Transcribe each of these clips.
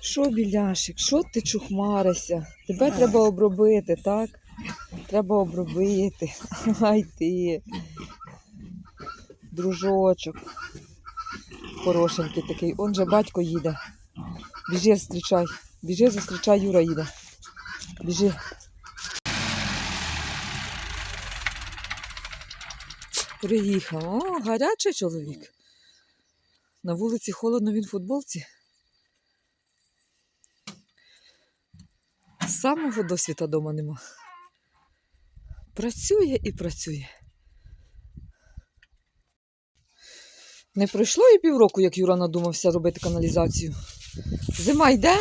Що, біляшик, що ти чухмаришся? Тебе треба обробити, так? Треба обробити. Ай ти. Дружочок. Хорошенький такий. Он же батько їде. Біжи, зустрічай. Біжи, зустрічай, Юра їде. Біжи. Приїхав. О, гарячий чоловік. На вулиці холодно, він в футболці. Самого досвіта дома нема. Працює і працює. Не пройшло і півроку, як Юра надумався робити каналізацію. Зима йде,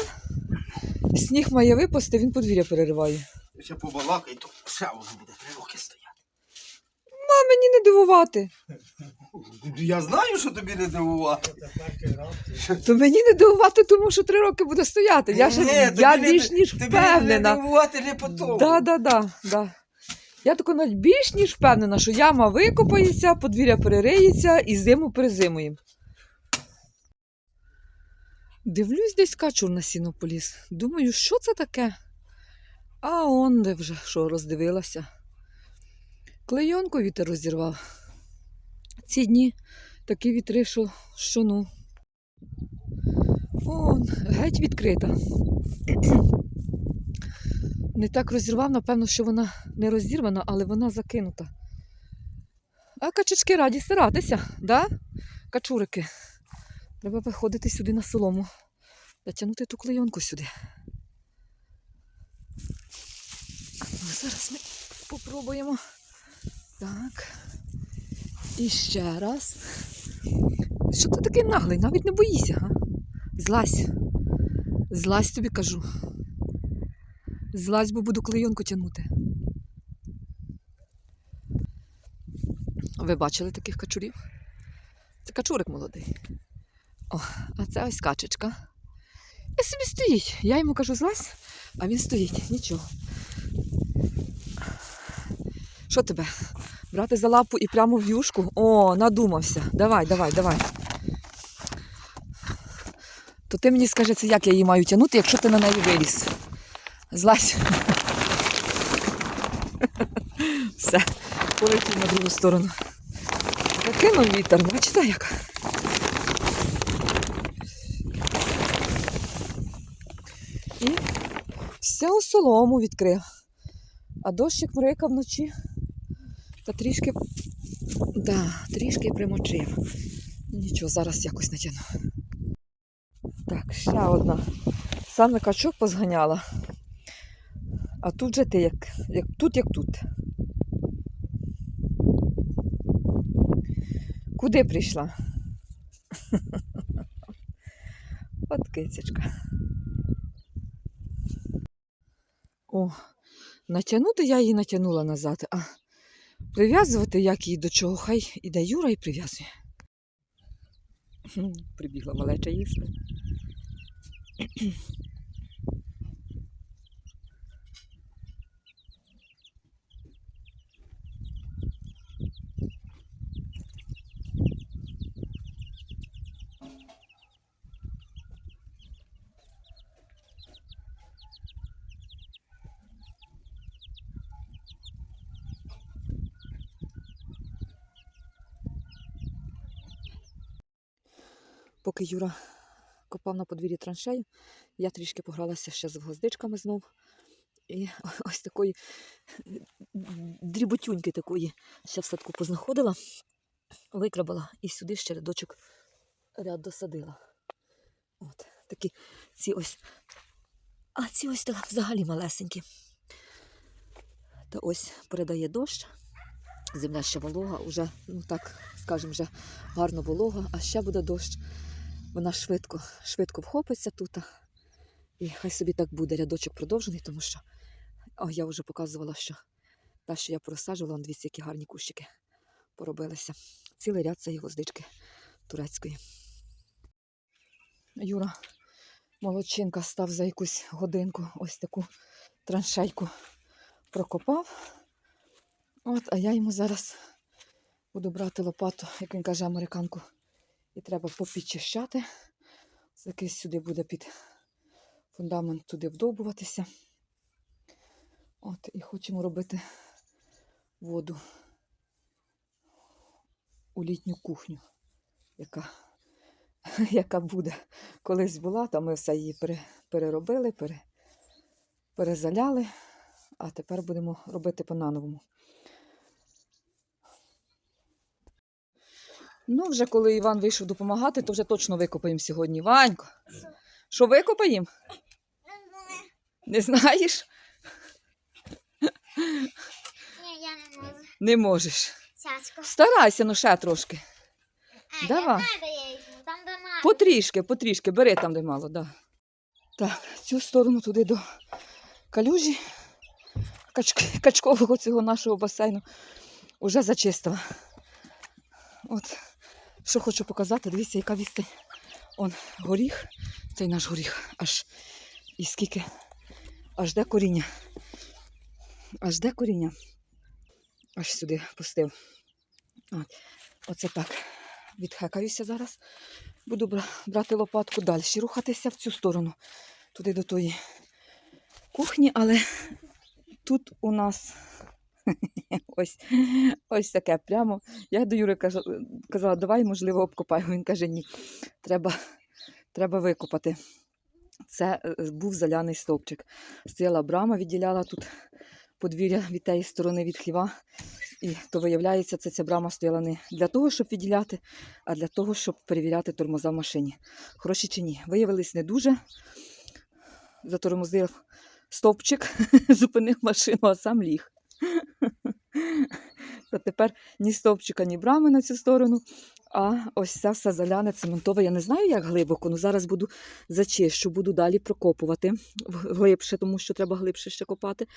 сніг має випасти, він подвір'я перериває. Ще побалакай, то ще воно буде три роки стояти. А мені не дивувати. Я знаю, що тобі не дивувати. То мені не дивувати, тому що три роки буде стояти. Я, ж, Ні, я не- більш ніж Тобі не впевнена. дивувати не по тому. Да, да, да, да. Я тако навіть більш ніж впевнена, що яма викопається, подвір'я перериється і зиму перезимуємо. Дивлюсь, десь качур на сіно поліз. Думаю, що це таке? А он де вже що роздивилася. Клейонку вітер розірвав. Ці дні такі вітри, що, що ну. Он, геть відкрита. Не так розірвав, напевно, що вона не розірвана, але вона закинута. А качечки раді старатися, да? Качурики. Треба виходити сюди на солому. Натягнути ту клейонку сюди. Ну, зараз ми попробуємо. Так. І ще раз. Що ти такий наглий? Навіть не боїся, га? Злазь. Злазь тобі кажу. Злазь, бо буду клейонку тягнути. Ви бачили таких качурів? Це качурик молодий. О, а це ось качечка. І собі стоїть. Я йому кажу, злазь, а він стоїть. Нічого. Що тебе? Брати за лапу і прямо в юшку? О, надумався. Давай, давай, давай. То ти мені скажи, це як я її маю тягнути, якщо ти на неї виліз. Злазь. Все, полетів на другу сторону. Закинув вітер, бачите як? І всю солому відкрив. А дощик мрика вночі та трішки, да, трішки примочив. Нічого, зараз якось натягну. Так, ще одна. Саме качок позганяла. А тут же ти як, як тут, як тут. Куди прийшла? От кицечка. О, натягнути я її натягнула назад, а прив'язувати як її до чого, хай іде Юра і прив'язує. Прибігла малеча їсти. Поки Юра копав на подвір'ї траншею, я трішки погралася ще з гвоздичками знов. І ось такої дріботюньки такої ще в садку познаходила, викрабала і сюди ще рядочок ряд досадила. От такі ці ось. А ці ось взагалі малесенькі. Та ось передає дощ. Земля ще волога, уже, ну так, скажімо, вже гарно волога, а ще буде дощ. Вона швидко, швидко вхопиться тут. І хай собі так буде рядочок продовжений, тому що о, я вже показувала, що та, що я порозсаджувала, вон дивіться, які гарні кущики поробилися. Цілий ряд цієї гвоздички турецької. Юра, молодчинка, став за якусь годинку ось таку траншейку прокопав. От, а я йому зараз буду брати лопату, як він каже, американку. І треба попідчищати. Якийсь сюди буде під фундамент туди вдовбуватися. От, і хочемо робити воду у літню кухню, яка, яка буде. Колись була, там ми все її переробили, пере, перезаляли, а тепер будемо робити по-нановому. Ну, вже коли Іван вийшов допомагати, то вже точно викопаємо сьогодні. Ванько, що викопаємо? Не знаєш? Ні, я не можу. Не можеш. Сясько. Старайся, ну ще трошки. А, Давай. я знаю, де я візьму. Там, де мама. Потрішки, потрішки, бери там, де мало, да. Так, цю сторону туди до калюжі качк- качкового цього нашого басейну вже зачистила. От, що хочу показати, дивіться, яка відстань. Он горіх, цей наш горіх, аж і скільки, аж де коріння. Аж де коріння. Аж сюди пустив. От, оце так. Відхекаюся зараз. Буду брати лопатку далі, рухатися в цю сторону, туди до тої кухні, але тут у нас ось, ось таке прямо. Я до Юри кажу, казала, давай, можливо, обкопаємо. Він каже, ні, треба, треба викопати. Це е, був заляний стовпчик. Стояла брама, відділяла тут подвір'я від тієї сторони від хліва. І то виявляється, це ця брама стояла не для того, щоб відділяти, а для того, щоб перевіряти тормоза в машині. Хороші чи ні. Виявились не дуже. Затормозив стовпчик, зупинив машину, а сам ліг. Та тепер ні стовпчика, ні брами на цю сторону. А ось ця вся заляна цементова. Я не знаю, як глибоко, але зараз буду зачищу, буду далі прокопувати глибше, тому що треба глибше ще копати.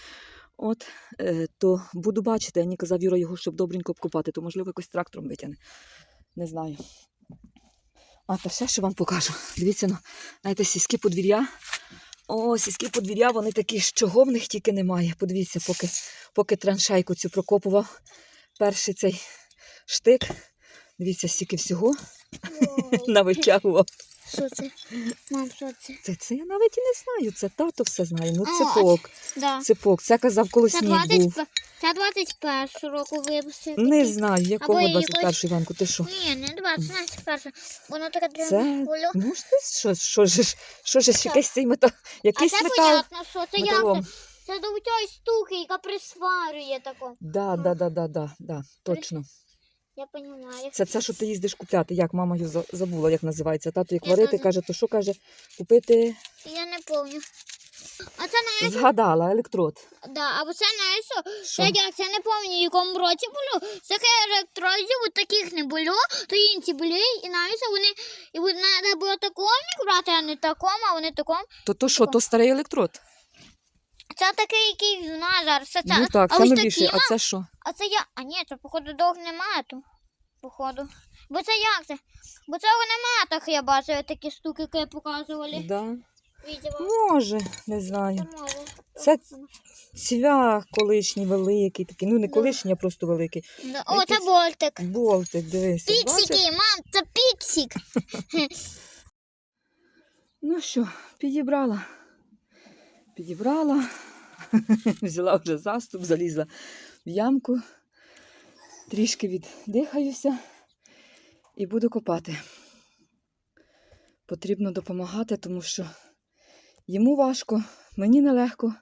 От, е, то буду бачити, я не казав Юра його, щоб добренько обкопати, то можливо якось трактором витягне. Не знаю. А та ще що вам покажу. Дивіться, ну, знаєте, сільські подвір'я. О, сільські подвір'я, вони такі, чого в них тільки немає. Подивіться, поки, поки траншайку цю прокопував. Перший цей штик. Дивіться, стільки всього навитягував. Що це? Мам, що це? Це, це я навіть і не знаю. Це тато все знає. Ну, А, цепок. Да. Цепок. Це казав, коли Це сніг 20, був. це 21 року випустив. Не знаю, якого Або 21 якось- Іванку, ти що? Ні, не 21. Воно таке Це, древне. ну ж ти, що, що ж, що ж, Що? якийсь цей метал, А якийсь це метал понятно, що це металом. це? Це до тої штуки, яка присварює тако. Да, да, да, да, да, да, точно. Я розумію. Це це, що ти їздиш купляти, як мама його забула, як називається. Тато як варити, каже, то що каже, купити, Я не пам'ятаю. А це не згадала, електрод. да, або це не що? Що? Це не пам'ятаю, в якому році було. Таких електродів от таких не було, то інші були, і навіть вони і треба було такому брати, а не такому, а вони такому. То то що, то старий електрод? Це такий, який в нас зараз. Це, це. Ну так, а саме ось такі, А це що? а це я. А ні, це походу довг немає тут. Походу. Бо це як це? Бо це немає так, я бачу, такі штуки, які показували. Да. Відео. Може, не знаю. Це може. Це цвях колишній великий, такий, ну не Да. колишній, а просто великий. Да. О, це болтик. Болтик, бачиш? Піксики, мам, це піксик. Ну що, підібрала. Підібрала, взяла вже заступ, залізла в ямку, трішки віддихаюся і буду копати. Потрібно допомагати, тому що йому важко, мені нелегко.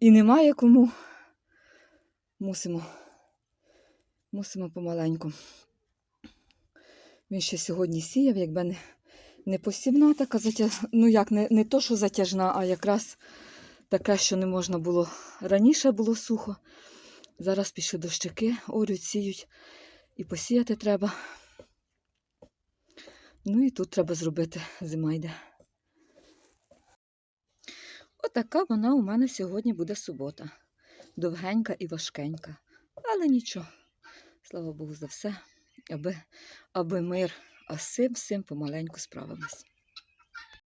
І немає кому. Мусимо. Мусимо помаленьку. Він ще сьогодні сіяв, якби не, не посівна така затяжна, ну як, не, не то, що затяжна, а якраз таке, що не можна було. Раніше було сухо. Зараз пішли дощики, орють, сіють і посіяти треба. Ну і тут треба зробити, зима йде. Отака вона у мене сьогодні буде субота. Довгенька і важкенька. Але нічого. Слава Богу за все, аби, аби мир, а з цим всім помаленьку справимось.